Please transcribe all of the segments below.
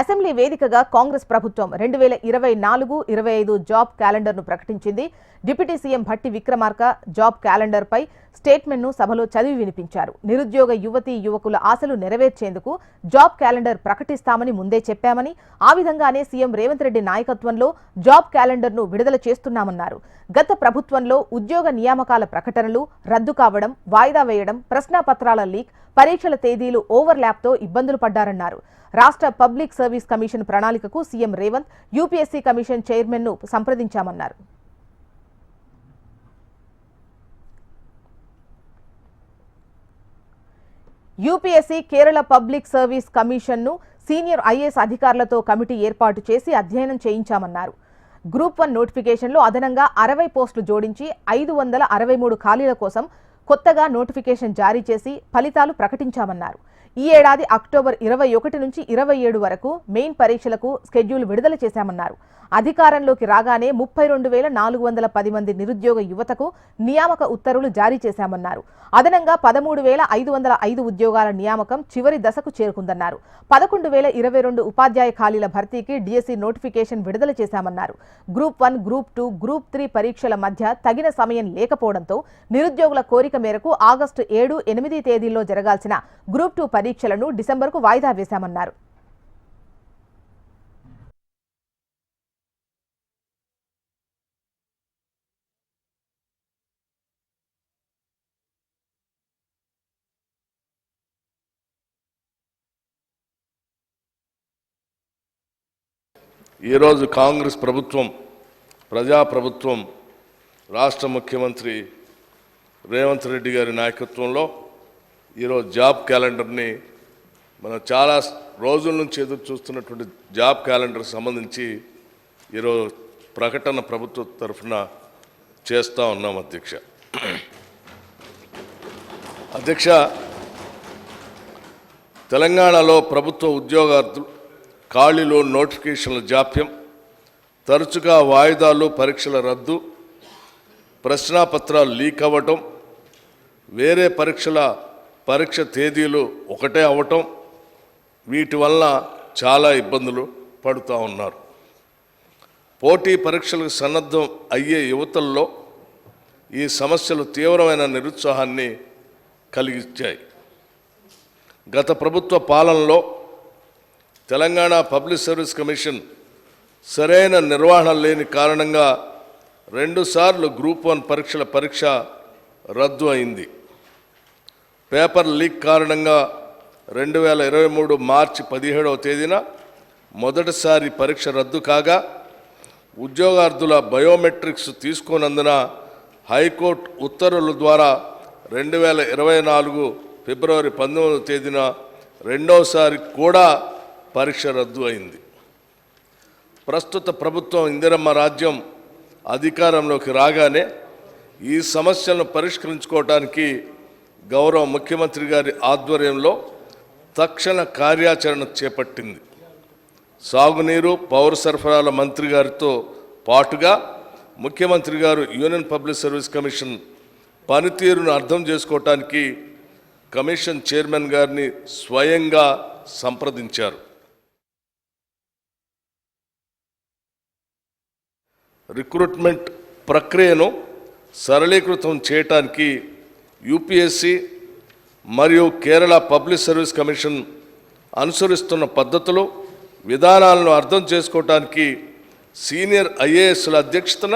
Assembly వేదికగా కాంగ్రెస్ ప్రభుత్వం రెండు వేల ఇరవై నాలుగు ఇరవై ఐదు జాబ్ క్యాలెండర్ను ప్రకటించింది. Deputy CM Bhatti Vikramarka job క్యాలెండర్పై స్టేట్మెంట్ను సభలో చదివి వినిపించారు. నిరుద్యోగ యువతి యువకుల ఆశలు నెరవేర్చేందుకు జాబ్ క్యాలెండర్ ప్రకటిస్తామని ముందే చెప్పామని ఆ విధంగానే సీఎం రేవంత్ రెడ్డి నాయకత్వంలో జాబ్ క్యాలెండర్ను విడుదల చేస్తున్నామన్నారు. గత ప్రభుత్వంలో ఉద్యోగ నియామకాల ప్రకటనలు రద్దు కావడం వాయిదా వేయడం ప్రశ్నాపత్రాల లీక్ పరీక్షల తేదీలు ఓవర్ ల్యాప్తో ఇబ్బందులు పడ్డారన్నారు. రాష్ట్ర పబ్లిక్ సర్వీస్ కమిషన్ ప్రణాళికకు సీఎం రేవంత్ యూపీఎస్సీ కమిషన్ చైర్మన్ను సంప్రదించామన్నారు. యూపీఎస్సీ కేరళ పబ్లిక్ సర్వీస్ కమిషన్ను సీనియర్ ఐఏఎస్ అధికారులతో కమిటీ ఏర్పాటు చేసి అధ్యయనం చేయించామన్నారు. గ్రూప్ వన్ నోటిఫికేషన్లో అదనంగా అరవై పోస్టులు జోడించి ఐదు వందల అరవై మూడు ఖాళీల కోసం కొత్తగా నోటిఫికేషన్ జారీ చేసి ఫలితాలు ప్రకటించామన్నారు. ఈ ఏడాది అక్టోబర్ ఇరవై ఒకటి నుంచి ఇరవై ఏడు వరకు మెయిన్ పరీక్షలకు స్కెడ్యూల్ విడుదల చేశామన్నారు. అధికారంలోకి రాగానే ముప్పై రెండు వేల నాలుగు వందల పది మంది నిరుద్యోగ యువతకు నియామక ఉత్తర్వులు జారీ చేశామన్నారు. అదనంగా పదమూడు వేల ఐదు వందల ఐదు ఉద్యోగాల నియామకం చివరి దశకు చేరుకుందన్నారు. పదకొండు వేల ఇరవై రెండు ఉపాధ్యాయ ఖాళీల భర్తీకి డిఎస్సి నోటిఫికేషన్ విడుదల చేశామన్నారు. Group one group two group three పరీక్షల మధ్య తగిన సమయం లేకపోవడంతో నిరుద్యోగుల కోరిక మేరకు ఆగస్టు ఏడు ఎనిమిది తేదీల్లో జరగాల్సిన గ్రూప్ టూ పరీక్షలను డిసెంబర్కు వాయిదా వేశామన్నారు. ఈరోజు కాంగ్రెస్ ప్రభుత్వం ప్రజాప్రభుత్వం రాష్ట్ర ముఖ్యమంత్రి రేవంత్ రెడ్డి గారి నాయకత్వంలో ఈరోజు జాబ్ క్యాలెండర్ని మనం చాలా రోజుల నుంచి ఎదురు చూస్తున్నటువంటి జాబ్ క్యాలెండర్ సంబంధించి ఈరోజు ప్రకటన ప్రభుత్వ తరఫున చేస్తూ ఉన్నాం అధ్యక్ష. అధ్యక్ష తెలంగాణలో ప్రభుత్వ ఉద్యోగార్థులు ఖాళీలు నోటిఫికేషన్ల జాప్యం తరచుగా వాయిదాలు పరీక్షల రద్దు ప్రశ్నాపత్రాలు లీక్ అవ్వటం వేరే పరీక్షల పరీక్ష తేదీలు ఒకటే అవటం వీటి వల్ల చాలా ఇబ్బందులు పడుతూ ఉన్నారు. పోటీ పరీక్షలకు సన్నద్ధం అయ్యే యువతల్లో ఈ సమస్యలు తీవ్రమైన నిరుత్సాహాన్ని కలిగించాయి గత ప్రభుత్వ పాలనలో తెలంగాణ పబ్లిక్ సర్వీస్ కమిషన్ సరైన నిర్వహణ లేని కారణంగా రెండుసార్లు గ్రూప్ వన్ పరీక్షల పరీక్ష రద్దు అయింది. పేపర్ లీక్ కారణంగా రెండు వేల ఇరవై మూడు మార్చి పదిహేడవ తేదీన మొదటిసారి పరీక్ష రద్దు కాగా ఉద్యోగార్థుల బయోమెట్రిక్స్ తీసుకోనందున హైకోర్టు ఉత్తర్వుల ద్వారా రెండు వేల ఇరవై నాలుగు ఫిబ్రవరి పంతొమ్మిదవ తేదీన రెండవసారి కూడా పరీక్ష రద్దు అయింది. ప్రస్తుత ప్రభుత్వం ఇందిరమ్మ రాజ్యం అధికారంలోకి రాగానే ఈ సమస్యలను పరిష్కరించుకోవటానికి గౌరవ ముఖ్యమంత్రి గారి ఆధ్వర్యంలో తక్షణ కార్యాచరణ చేపట్టింది. సాగునీరు పౌర సరఫరాల మంత్రి గారితో పాటుగా ముఖ్యమంత్రి గారు యూనియన్ పబ్లిక్ సర్వీస్ కమిషన్ పనితీరును అర్థం చేసుకోవటానికి కమిషన్ చైర్మన్ గారిని స్వయంగా సంప్రదించారు. రిక్రూట్మెంట్ ప్రక్రియను సరళీకృతం చేయటానికి యూపీఎస్సి మరియు కేరళ పబ్లిక్ సర్వీస్ కమిషన్ అనుసరిస్తున్న పద్ధతులు విధానాలను అర్థం చేసుకోవటానికి సీనియర్ ఐఏఎస్ల అధ్యక్షతన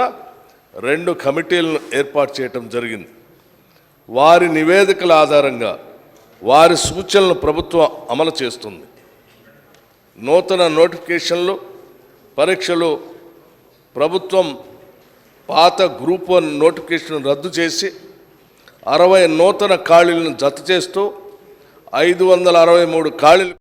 రెండు కమిటీలను ఏర్పాటు చేయటం జరిగింది. వారి నివేదికల ఆధారంగా వారి సూచనలను ప్రభుత్వం అమలు చేస్తుంది. నూతన నోటిఫికేషన్లు పరీక్షలు ప్రభుత్వం పాత గ్రూప్ వన్ నోటిఫికేషన్ రద్దు చేసి అరవై నూతన ఖాళీలను జత చేస్తూ ఐదు వందల అరవై మూడు ఖాళీలు